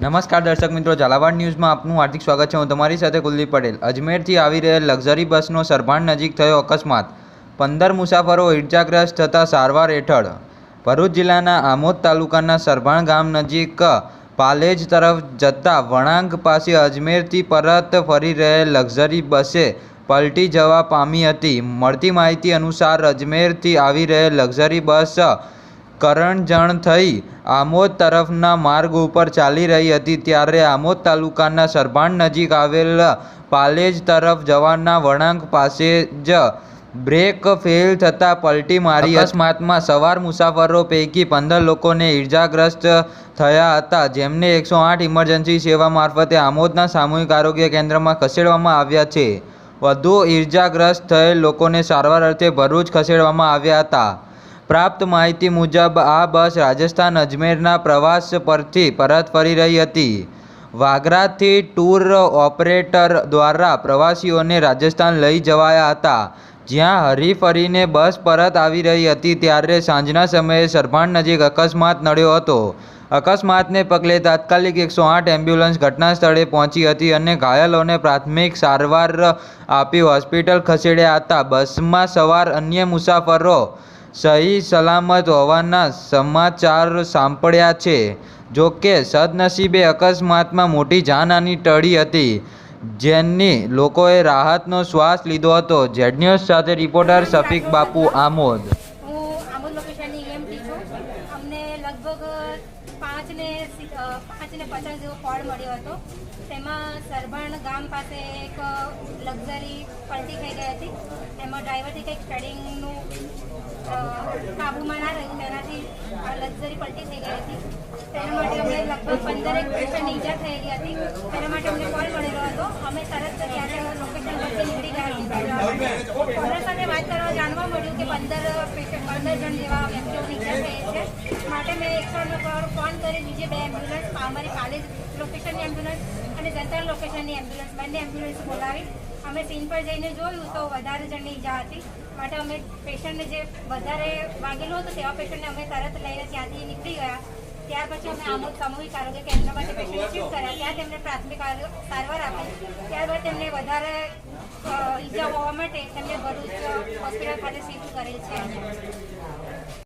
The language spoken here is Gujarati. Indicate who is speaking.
Speaker 1: નમસ્કાર દર્શક મિત્રો, ઝાલાવાડ ન્યૂઝમાં આપનું હાર્દિક સ્વાગત છે. હું તમારી સાથે કુલદીપ પટેલ. અજમેરથી આવી રહેલ લક્ઝરી બસનો સરભાણ નજીક થયો અકસ્માત. પંદર મુસાફરો ઇજાગ્રસ્ત થતાં સારવાર હેઠળ. ભરૂચ જિલ્લાના આમોદ તાલુકાના સરભાણ ગામ નજીક પાલેજ તરફ જતા વળાંક પાસે અજમેરથી પરત ફરી રહેલ લક્ઝરી બસે પલટી જવા પામી હતી. મળતી માહિતી અનુસાર અજમેરથી આવી રહેલ લક્ઝરી બસ કરણજણ થઈ આમોદ તરફના માર્ગ ઉપર ચાલી રહી હતી ત્યારે આમોદ તાલુકાના સરભાણ નજીક આવેલ પાલેજ તરફ જવાના વળાંક પાસે જ બ્રેક ફેલ થતાં પલટી મારી. અકસ્માતમાં સવાર મુસાફરો પૈકી પંદર લોકોને ઈજાગ્રસ્ત થયા હતા જેમને એકસો આઠ ઇમરજન્સી સેવા મારફતે આમોદના સામૂહિક આરોગ્ય કેન્દ્રમાં ખસેડવામાં આવ્યા છે. વધુ ઈર્જાગ્રસ્ત થયેલ લોકોને સારવાર અર્થે ભરૂચ ખસેડવામાં આવ્યા હતા. પ્રાપ્ત માહિતી મુજબ આ બસ રાજસ્થાન અજમેરના પ્રવાસ પરથી પરત ફરી રહી હતી. વાગરાથી ટૂર ઓપરેટર દ્વારા પ્રવાસીઓને રાજસ્થાન લઈ જવાયા હતા. જ્યાં હરીફરીને બસ પરત આવી રહી હતી ત્યારે સાંજના સમયે સરભાણ નજીક અકસ્માત નડ્યો હતો. અકસ્માતને પગલે તાત્કાલિક એકસો આઠ એમ્બ્યુલન્સ ઘટના સ્થળે પહોંચી હતી અને ઘાયલોને પ્રાથમિક સારવાર આપી હોસ્પિટલ ખસેડ્યા હતા. બસમાં સવાર અન્ય મુસાફરો સહી સલામત હોવાના સમાચાર સાંપડ્યા છે. જો કે સદનસીબે અકસ્માતમાં મોટી જાનહાની ટળી હતી, જેની લોકોએ રાહતનો શ્વાસ લીધો હતો. ન્યૂઝ સાથે રિપોર્ટર શફીક બાપુ આમોદ.
Speaker 2: લોકેશનની ઈએમટી છું અમને લગભગ પાંચ ને પાંચ ને પચાસ જેવો ફળ મળ્યો હતો. તેમાં સરભાણ ગામ પાસે એક લક્ઝરી પલટી થઈ ગઈ હતી. એમાં ડ્રાઈવરથી કંઈક સ્ટેડિંગનું કાબુમાં ના રહ્યું તેનાથી લક્ઝરી પલટી થઈ ગઈ હતી. તેના માટે અમને લગભગ પંદરેક પેશન્ટ ઈજા થયેલી હતી. તેના માટે અમને કોલ મળેલો હતો. અમે તરત જ ત્યારે લોકેશન પરથી નીકળી ગયા હતા કોલર સાથે વાત કરવા જાણવા મળ્યું કે પંદર પંદર જણ જેવા વ્યક્તિઓની ઈજા થઈ છે. માટે મેં એકસો આઠ પર ફોન કરી બીજે બે એમ્બ્યુલન્સ અમારી કાલેજ લોકેશનની એમ્બ્યુલન્સ અને જનતા લોકેશનની એમ્બ્યુલન્સ બંને એમ્બ્યુલન્સ બોલાવી. અમે સીન પર જઈને જોયું તો વધારે જણની ઈજા હતી. માટે અમે પેશન્ટને જે વધારે વાગેલું હતું તેવા પેશન્ટને અમે તરત લઈને ત્યાંથી નીકળી ગયા. ત્યાર પછી અમે આમોદ સામૂહિક આરોગ્ય કેન્દ્રમાંથી પેશન્ટને શિફ્ટ કર્યા. ત્યાં તેમને પ્રાથમિક સારવાર આપી. ત્યારબાદ તેમને વધારે ઈજા હોવા માટે તેમને ભરૂચ હોસ્પિટલ ખાતે શિફ્ટ કરેલ છે.